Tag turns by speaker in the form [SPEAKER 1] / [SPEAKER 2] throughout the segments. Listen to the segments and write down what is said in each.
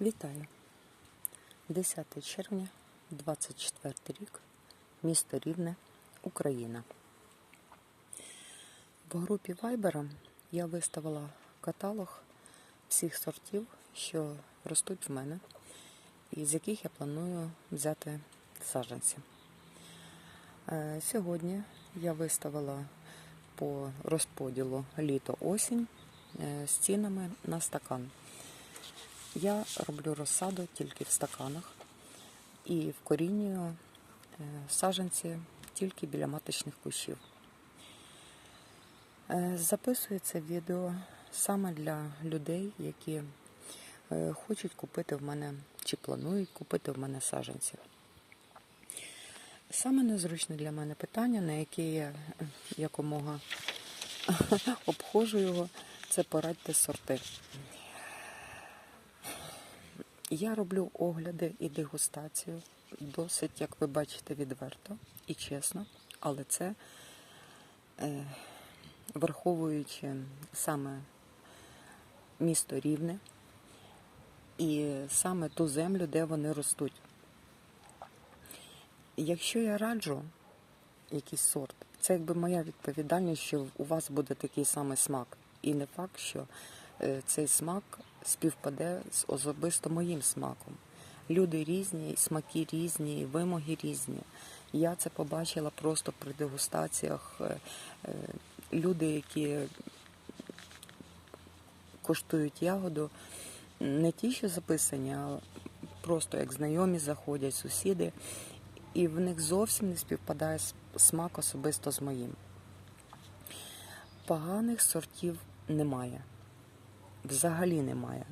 [SPEAKER 1] Вітаю! 10 червня, 24 рік, місто Рівне, Україна. В групі Viber я виставила каталог всіх сортів, що ростуть в мене, і з яких я планую взяти саджанці. Е, Сьогодні я виставила по розподілу літо-осінь е, з цінами на стакан. Я роблю розсаду тільки в стаканах і вкорінюю е, саджанці тільки біля маточних кущів. Е, Записую це відео саме для людей, які е, хочуть купити в мене чи планують купити в мене саджанці. Саме незручне для мене питання, на яке я якомога обходжу його, це порадьте сорти. Я роблю огляди і дегустацію досить, як ви бачите, відверто і чесно, але це е, враховуючи саме місто Рівне і саме ту землю, де вони ростуть. Якщо я раджу якийсь сорт, це якби моя відповідальність, що у вас буде такий самий смак. І не факт, що цей смак співпаде з особисто моїм смаком. Люди різні, смаки різні, вимоги різні. Я це побачила просто при дегустаціях. Е, е, Люди, які коштують ягоду, не ті, що записані, а просто як знайомі заходять, сусіди, і в них зовсім не співпадає смак особисто з моїм. Поганих сортів немає. Взагалі немає.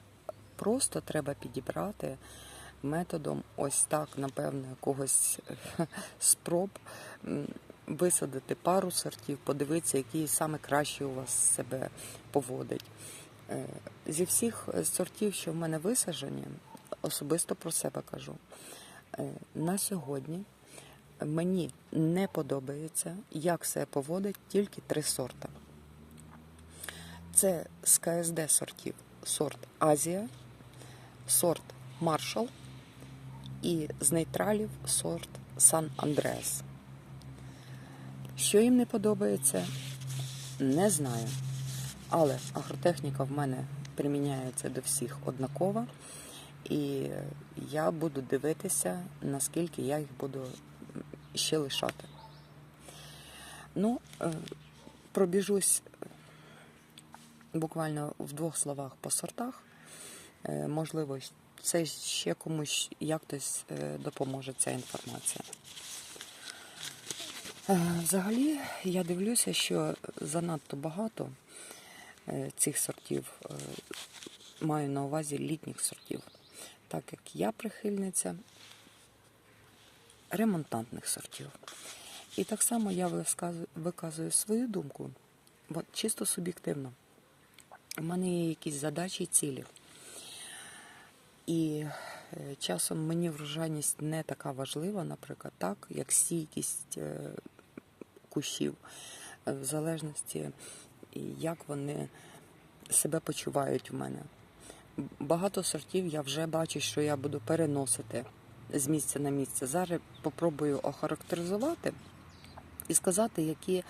[SPEAKER 1] Просто треба підібрати методом ось так, напевно, якогось спроб висадити пару сортів, подивитися, який саме краще у вас себе поводить. Е, Зі всіх сортів, що в мене висаджені, особисто про себе кажу. е, На сьогодні мені не подобається, як себе поводить тільки три сорта. Це з КСД сортів сорт Азія, сорт Маршал і з нейтралів сорт Сан Андреас. Що їм не подобається, не знаю. Але агротехніка в мене приміняється до всіх однаково, і я буду дивитися, наскільки я їх буду ще лишати. Ну, е, пробіжусь буквально в двох словах по сортах. Е, Можливо, це ще комусь якось е, допоможе ця інформація. Е, Взагалі, я дивлюся, що занадто багато цих сортів маю на увазі літніх сортів, так як я прихильниця ремонтантних сортів. І так само я виказую свою думку, чисто суб'єктивно. У мене є якісь задачі і цілі. І е, часом мені врожайність не така важлива, наприклад, так, як стійкість е, кущів, е, в залежності, як вони себе почувають в мене. Багато сортів я вже бачу, що я буду переносити з місця на місце. Зараз попробую охарактеризувати і сказати, які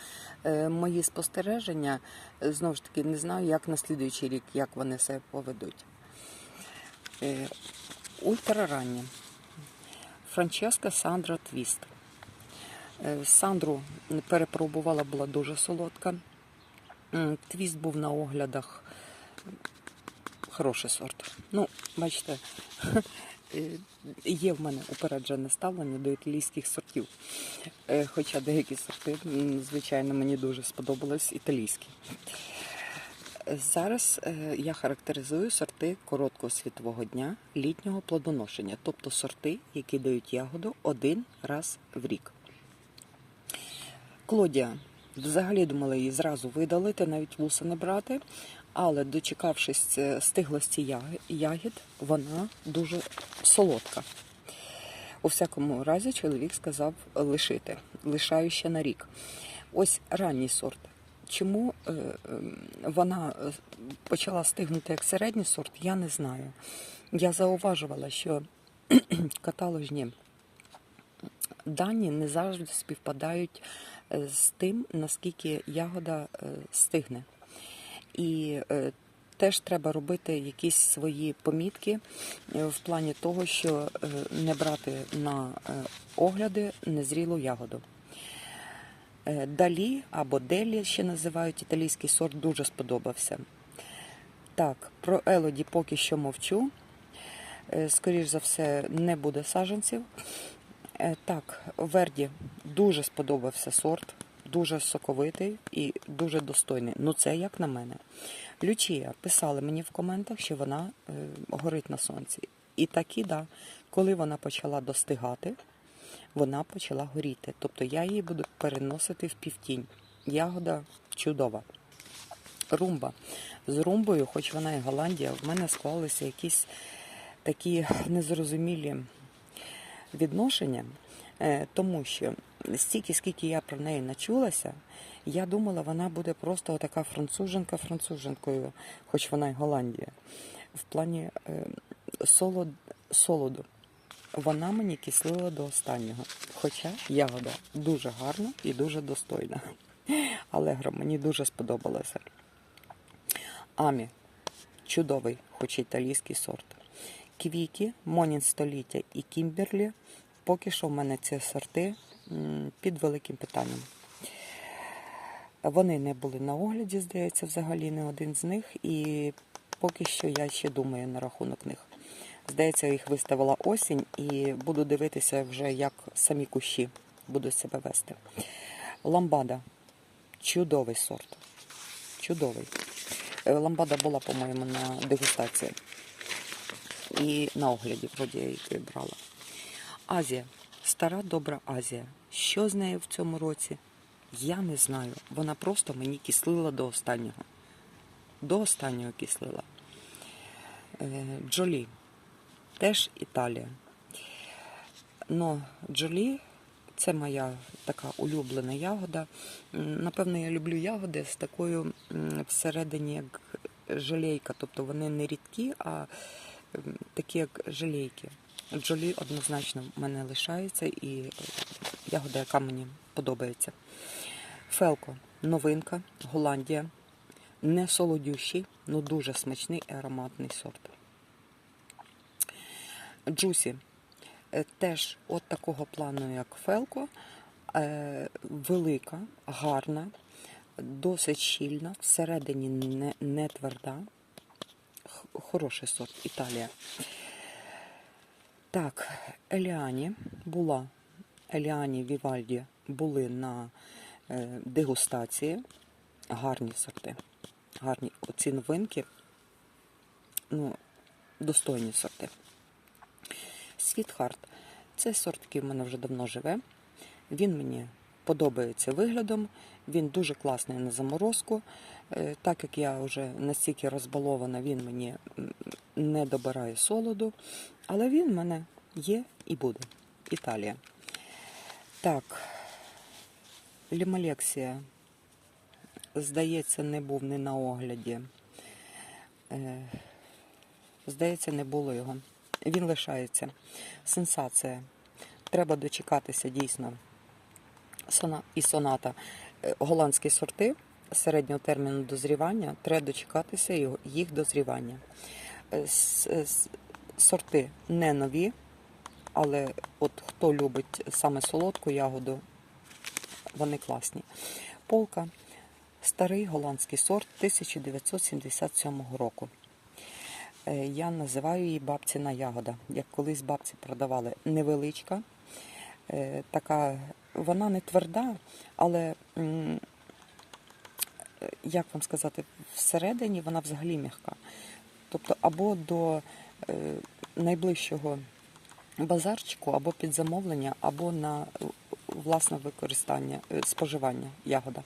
[SPEAKER 1] е, мої спостереження, Е, знову ж таки, не знаю, як на слідуючий рік, як вони себе поведуть. Е, ультраранні. Франческа Сандра Твіст. Сандру перепробувала, була дуже солодка. Твіст був на оглядах. Хороший сорт. Ну, бачите, є в мене упереджене ставлення до італійських сортів. Е, Хоча деякі сорти, звичайно, мені дуже сподобались італійські. Зараз е, я характеризую сорти короткого світового дня літнього плодоношення, тобто сорти, які дають ягоду один раз в рік. Клодія. Взагалі думала її зразу видалити, навіть вуса не брати, але дочекавшись е, стиглості ягід, вона дуже солодка. У всякому разі, чоловік сказав лишити, лишаю ще на рік. Ось ранній сорт чому е, ем, вона е, почала стигнути як середній сорт, я не знаю. Я зауважувала, що каталожні дані не завжди співпадають е, з тим, наскільки ягода е, стигне. І е, теж треба робити якісь свої помітки е, в плані того, що е, не брати на огляди незрілу ягоду. Далі або Делі ще називають італійський сорт, дуже сподобався. Так, про Елоді поки що мовчу. Е, Скоріш за все, не буде саджанців. Так, Верді дуже сподобався сорт, дуже соковитий і дуже достойний. Ну, це як на мене. Лючія писали мені в коментах, що вона е, горить на сонці. І таки, да, коли вона почала достигати, вона почала горіти. Тобто я її буду переносити в півтінь. Ягода чудова. Румба. З румбою, хоч вона і Голландія, в мене склалися якісь такі незрозумілі відношення, е, тому що стільки, скільки я про неї начулася, я думала, вона буде просто така француженка француженкою, хоч вона й Голландія. В плані е, солод, солоду. Вона мені кислила до останнього. Хоча ягода дуже гарна і дуже достойна. Алегро мені дуже сподобалося. Амі чудовий, хоч італійський сорт. Квіті, Монін століття і Кімберлі. Поки що в мене ці сорти під великим питанням. Вони не були на огляді, здається, взагалі не один з них. І поки що я ще думаю на рахунок них. Здається, їх виставила осінь і буду дивитися вже, як самі кущі будуть себе вести. Ламбада чудовий сорт. Чудовий. Е, Ламбада була, по-моєму, на дегустації. І на огляді, вроді я її брала. Азія. Стара добра Азія. Що з нею в цьому році? Я не знаю. Вона просто мені кислила до останнього. До останнього кислила. Е, Джолі. Теж Італія. Но Джолі це моя така улюблена ягода. Напевно, я люблю ягоди з такою всередині як желейка. Тобто вони не рідкі, а такі як желейки. Джолі однозначно в мене лишається і ягода, яка мені подобається. Фелко новинка, Голландія. Не солодющий, але дуже смачний і ароматний сорт. Джусі теж от такого плану, як Фелко, е, велика, гарна, досить щільна, всередині не, не тверда. Хороший сорт Італія. Так, Еліані була. Еліані Вівальді були на е, дегустації. Гарні сорти. Гарні оці новинки. Ну, достойні сорти. Світхарт. Цей сорт, який в мене вже давно живе. Він мені подобається виглядом. Він дуже класний на заморозку. Е, Так як я вже настільки розбалована, він мені не добирає солоду. Але він в мене є і буде. Італія. Так, Лімалексія. Здається, не був не на огляді. Е, Здається, не було його. Він лишається. Сенсація. Треба дочекатися дійсно. Сона і соната. Е, Голландські сорти середнього терміну дозрівання. Треба дочекатися їх дозрівання. Е, с- Сорти не нові, але от хто любить саме солодку ягоду, вони класні. Полка старий голландський сорт 1977 року. Е, Я називаю її бабціна ягода. Як колись бабці продавали невеличка, е, така, вона не тверда, але е, як вам сказати, всередині вона взагалі м'яка. Тобто або до е, найближчого базарчику, або під замовлення, або на власне використання, е, споживання ягода.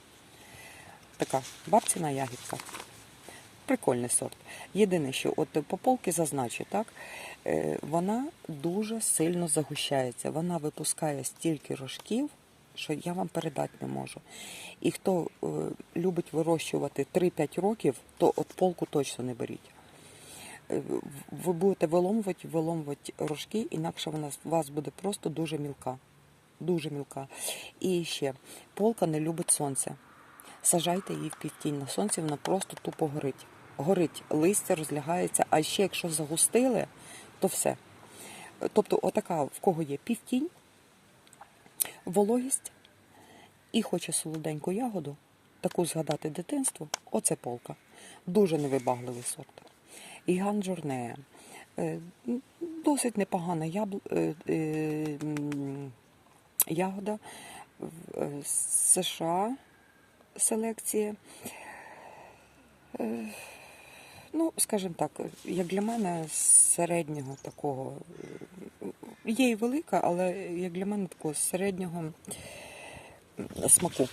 [SPEAKER 1] Така бабціна ягідка. Прикольний сорт. Єдине, що от по полки зазначу, так, е, вона дуже сильно загущається. Вона випускає стільки рожків, що я вам передати не можу. І хто е, любить вирощувати 3-5 років, то от полку точно не беріть. Е, Ви будете виломувати, виломувати рожки, інакше вона у вас буде просто дуже мілка. Дуже мілка. І ще полка не любить сонця. Сажайте її в півтінь. На сонці вона просто тупо горить. Горить, листя розлягається, а ще якщо загустили, то все. Тобто, отака, в кого є півтінь, вологість і хоче солоденьку ягоду, таку згадати дитинство, оце полка. Дуже невибагливий сорт. Гіган Жорнея. Е, Досить непогана ябл... е, е, ягода з США селекції. Е, Ну, скажімо так, як для мене середнього такого є і велика, але як для мене такого середнього смаку.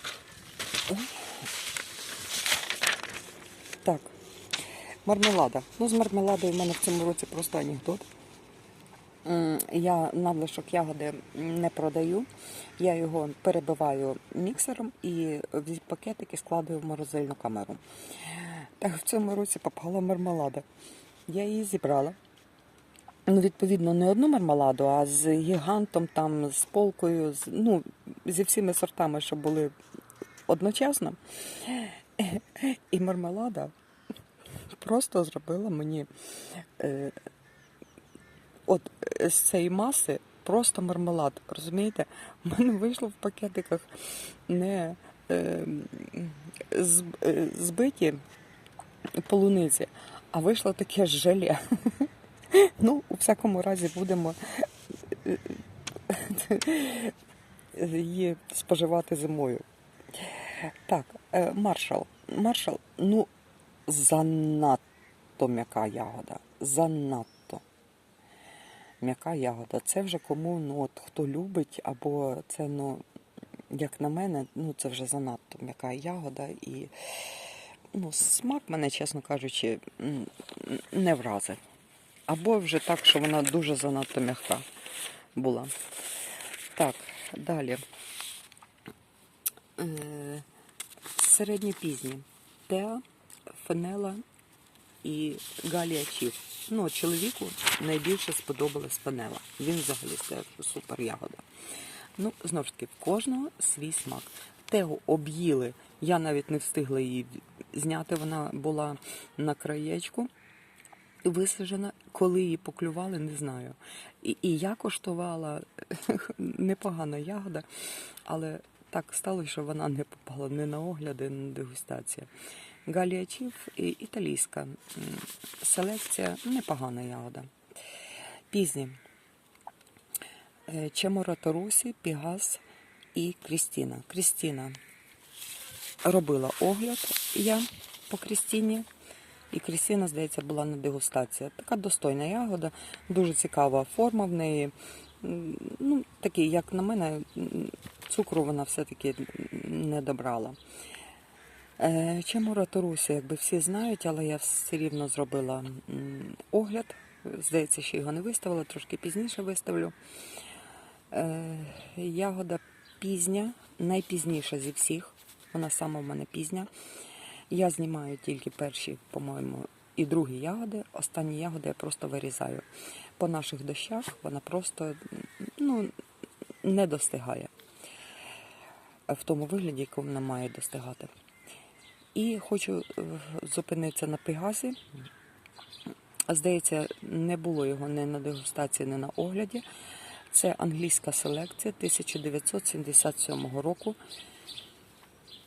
[SPEAKER 1] Так, мармелада. Ну, з мармеладою в мене в цьому році просто анекдот. Я надлишок ягоди не продаю. Я його перебиваю міксером і в пакетики складую в морозильну камеру. Так в цьому році попала мармелада. Я її зібрала. Ну, відповідно, не одну мармеладу, а з гігантом, там, з полкою, з, ну, зі всіми сортами, що були одночасно. І мармелада просто зробила мені е, от е, з цієї маси просто мармелад. Розумієте? У мене вийшло в пакетиках не е, з- е, збиті полуниці, а вийшло таке желе. Ну, у всякому разі, будемо е, її споживати зимою. Так, е, маршал. Маршал, ну, занадто м'яка ягода. Занадто. М'яка ягода. Це вже кому, ну, от хто любить, або це, ну, як на мене, ну, це вже занадто м'яка ягода і ну, смак мене, чесно кажучи, не вразив. Або вже так, що вона дуже занадто м'яка була. Так, далі. Е, середньопізні. Теа, Фенела і Галія Чіф. Ну, чоловіку найбільше сподобалась Фенела. Він взагалі сказав, супер ягода. Ну, знову ж таки, в кожного свій смак. Тегу об'їли. Я навіть не встигла її зняти. Вона була на краєчку висаджена. Коли її поклювали, не знаю. І, і я коштувала непогана ягода, але так сталося, що вона не попала ні на огляди, ні на дегустацію. І італійська селекція непогана ягода. Пізні. Е, Чемора Торусі, Пігас і Крістіна. Крістіна робила огляд я по Крістіні. І Крістіна, здається, була на дегустації. Така достойна ягода, дуже цікава форма в неї. Ну, такий, як на мене, цукру вона все-таки не добрала. Е, Чемура Торусі, якби всі знають, але я все рівно зробила огляд. Здається, ще його не виставила, трошки пізніше виставлю. Е, Ягода пізня, найпізніша зі всіх. Вона сама в мене пізня. Я знімаю тільки перші, по-моєму, і другі ягоди. Останні ягоди я просто вирізаю. По наших дощах вона просто ну, не достигає в тому вигляді, якому вона має достигати. І хочу е, зупинитися на пегазі. Здається, не було його ні на дегустації, ні на огляді. Це англійська селекція 1977 року.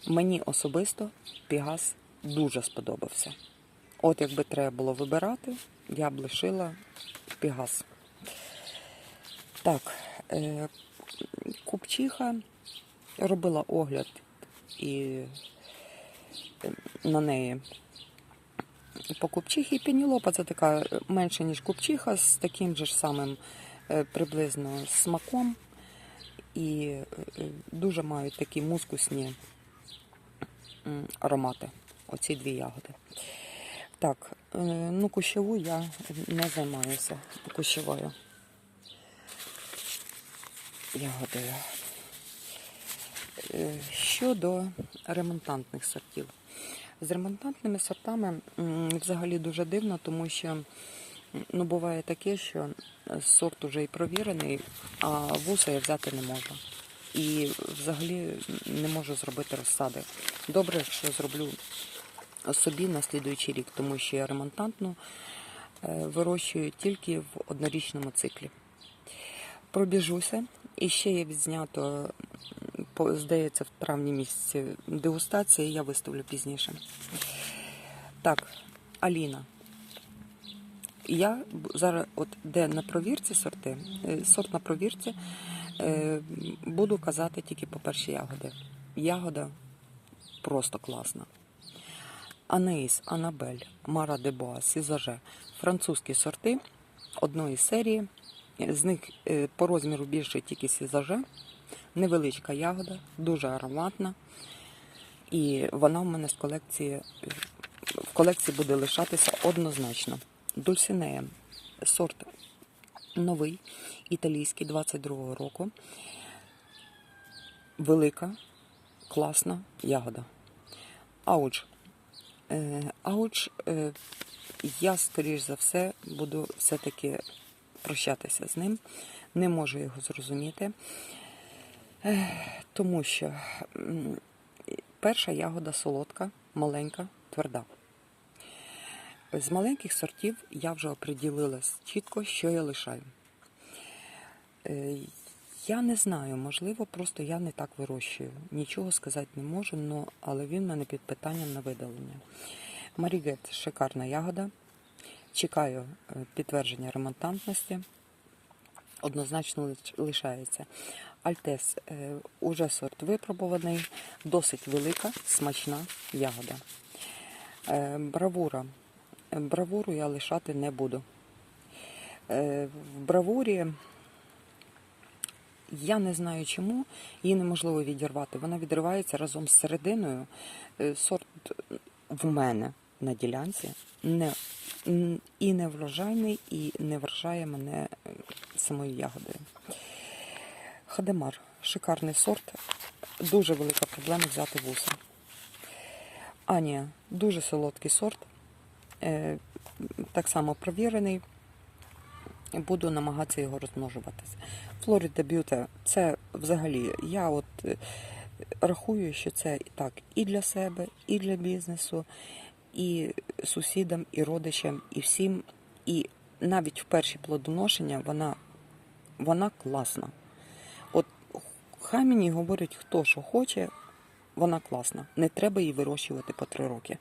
[SPEAKER 1] Мені особисто Пігас дуже сподобався. От якби треба було вибирати, я б лишила Пігас. Так, е, Купчиха робила огляд і е, на неї по купчихі. Пенілопа це така менша, ніж купчиха, з таким же ж самим е, приблизно смаком. І дуже мають такі мускусні аромати. Оці дві ягоди. Так, е, ну кущову я не займаюся кущовою ягодою. Е, Щодо ремонтантних сортів. З ремонтантними сортами взагалі дуже дивно, тому що ну, буває таке, що сорт уже і провірений, а вуса я взяти не можу. І взагалі не можу зробити розсади. Добре, якщо зроблю собі на слідуючий рік, тому що я ремонтантну е, вирощую тільки в однорічному циклі. Пробіжуся. І ще є відзнято, здається, в травні місяці дегустації, я виставлю пізніше. Так, Аліна. Я зараз, от де на провірці сорти, е, сорт на провірці, буду казати тільки по перші ягоди. Ягода просто класна. Анеїс, Анабель, Мара де Боа, Сізаже французькі сорти одної серії. З них е, по розміру більше тільки Сізаже. Невеличка ягода, дуже ароматна. І вона в мене з колекції в колекції буде лишатися однозначно. Дульсинея сорт новий, італійський 22-го року. Велика, класна ягода. Ауч. Е, Ауч, е, я, скоріш за все, буду все-таки прощатися з ним. Не можу його зрозуміти, Е, тому що перша ягода солодка, маленька, тверда. З маленьких сортів я вже оприділилась чітко, що я лишаю. Е, Я не знаю, можливо, просто я не так вирощую. Нічого сказати не можу, але він мене під питанням на видалення. Марігет шикарна ягода. Чекаю е, підтвердження ремонтантності. Однозначно лишається. Альтес е, уже сорт випробуваний, досить велика, смачна ягода. Бравура. Бравуру я лишати не буду. Е, В бравурі я не знаю чому, її неможливо відірвати. Вона відривається разом з серединою. Е, Сорт в мене на ділянці не, і не врожайний, і не вражає мене е, самою ягодою. Хадемар шикарний сорт. Дуже велика проблема взяти вуса. Анія дуже солодкий сорт. Е, Так само провірений. Буду намагатися його розмножуватися. Флорида Б'юте це взагалі я от е, рахую, що це і так і для себе, і для бізнесу, і сусідам, і родичам, і всім. І навіть в перші плодоношення вона, вона класна. От хай мені говорять, хто що хоче, вона класна. Не треба її вирощувати по три роки.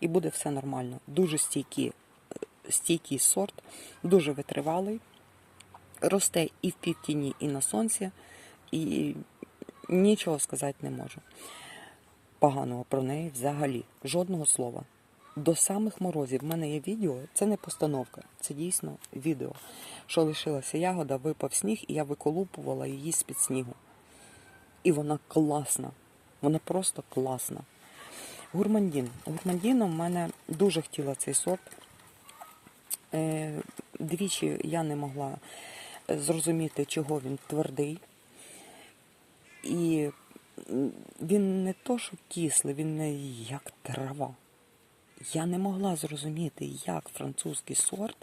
[SPEAKER 1] І буде все нормально. Дуже стійкі, е, стійкий сорт, дуже витривалий. Росте і в півтіні, і на сонці, і нічого сказати не можу. Поганого про неї взагалі, жодного слова. До самих морозів в мене є відео, це не постановка, це дійсно відео. Що лишилася ягода, випав сніг, і я виколупувала її з-під снігу. І вона класна. Вона просто класна. Гурмандін. Гурмандіна в мене дуже хотіла цей сорт. Е, Двічі я не могла зрозуміти, чого він твердий. І він не то, що кислий, він як трава. Я не могла зрозуміти, як французький сорт,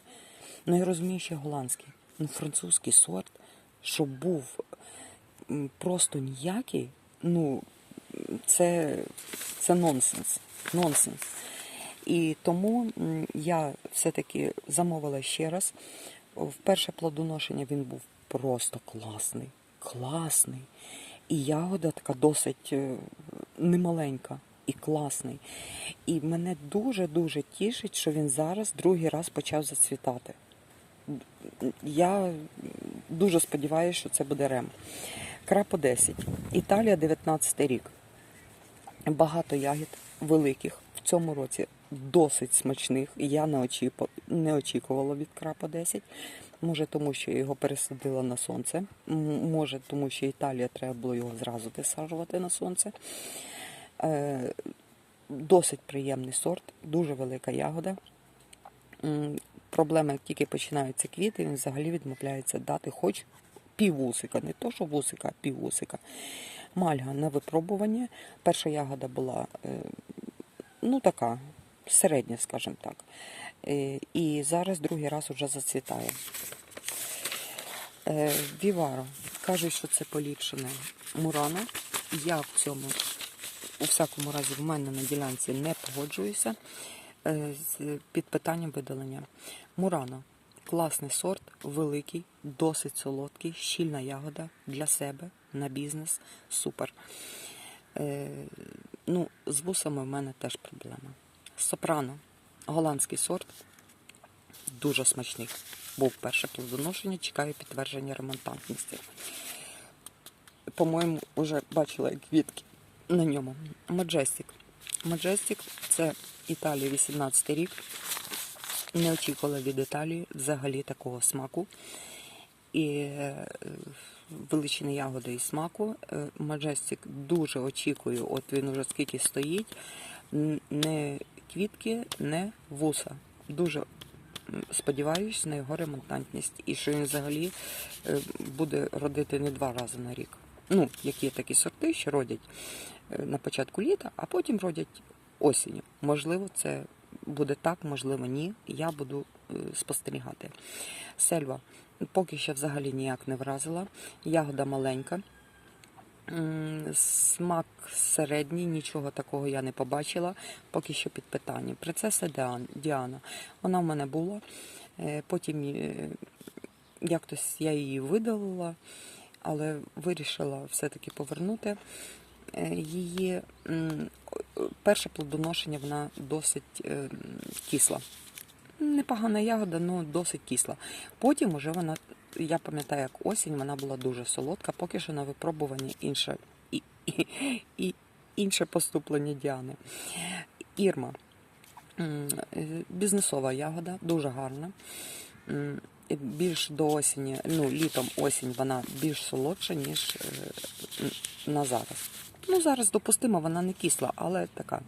[SPEAKER 1] ну я розумію, що голландський, ну французький сорт, щоб був просто ніякий, ну це, це нонсенс. нонсенс. І тому я все-таки замовила ще раз. В перше плодоношення він був просто класний. Класний. І ягода така досить е, немаленька і класний. І мене дуже-дуже тішить, що він зараз другий раз почав зацвітати. Я дуже сподіваюся, що це буде рем. Крапо 10. Італія 19 рік. Багато ягід великих в цьому році досить смачних. Я не, не очікувала від крапа 10. Може, тому що я його пересадила на сонце. Може, тому що Італія треба було його зразу висаджувати на сонце. Е, Досить приємний сорт, дуже велика ягода. Проблема, як тільки починаються квіти, він взагалі відмовляється дати хоч піввусика, не то, що вусика, а піввусика. Мальга на випробування. Перша ягода була е, ну така, середня, скажімо так. Е, І зараз другий раз вже зацвітає. Е, Віваро. Кажуть, що це поліпшене Мурано. Я в цьому, у всякому разі, в мене на ділянці не погоджуюся з під питанням видалення. Мурано. Класний сорт, великий, досить солодкий, щільна ягода для себе, на бізнес. Супер. Е, ну, з вусами в мене теж проблема. Сопрано. Голландський сорт. Дуже смачний. Був перше плодоношення, чекаю підтвердження ремонтантності. По-моєму, вже бачила квітки на ньому. Маджестик. Маджестик це Італія 18 рік. Не очікувала від Італії взагалі такого смаку. І е, величини ягоди і смаку. Маджестик дуже очікую, от він уже скільки стоїть. Не квітки, не вуса. Дуже м, сподіваюсь на його ремонтантність. І що він взагалі е, буде родити не два рази на рік. Ну, як є такі сорти, що родять е, на початку літа, а потім родять осінню. Можливо, це буде так, можливо, ні. Я буду е, спостерігати. Сельва поки що взагалі ніяк не вразила. Ягода маленька. Смак середній, нічого такого я не побачила, поки що під питанням. Принцеса Діана, вона в мене була. Е, Потім е, якось я її видалила, але вирішила все-таки повернути її. Перше плодоношення вона досить е, кисла. Непогана ягода, але досить кисла. Потім уже вона, я пам'ятаю, як осінь, вона була дуже солодка, поки що на випробуванні інше, і, і, і, інше поступлення Діани. Ірма. Е, Бізнесова ягода, дуже гарна. Більш до осені, ну, літом осінь вона більш солодша, ніж е, на зараз. Ну, зараз допустимо, вона не кисла, але така.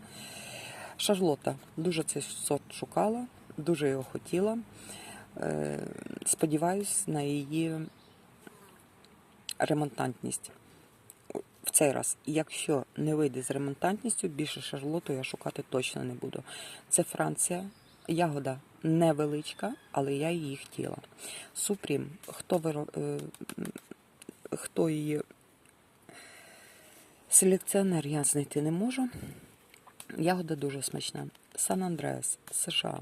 [SPEAKER 1] Шарлота. Дуже цей сорт шукала, дуже його хотіла. Е, Сподіваюсь на її ремонтантність. В цей раз, якщо не вийде з ремонтантністю, більше шарлоту я шукати точно не буду. Це Франція. Ягода невеличка, але я її хотіла. Супрім, хто, виро- е, хто її селекціонер, я знайти не можу. Ягода дуже смачна. Сан Андреас, США.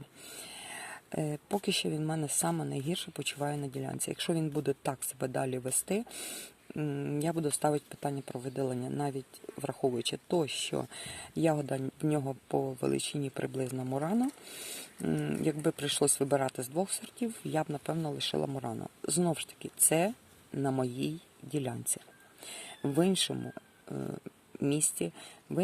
[SPEAKER 1] Е, Поки що він в мене саме найгірше почуває на ділянці. Якщо він буде так себе далі вести, я буду ставити питання про видалення, навіть враховуючи то, що ягода в нього по величині приблизно Мурана. Якби прийшлось вибирати з двох сортів, я б напевно лишила Мурана. Знову ж таки, це на моїй ділянці. В іншому місті, в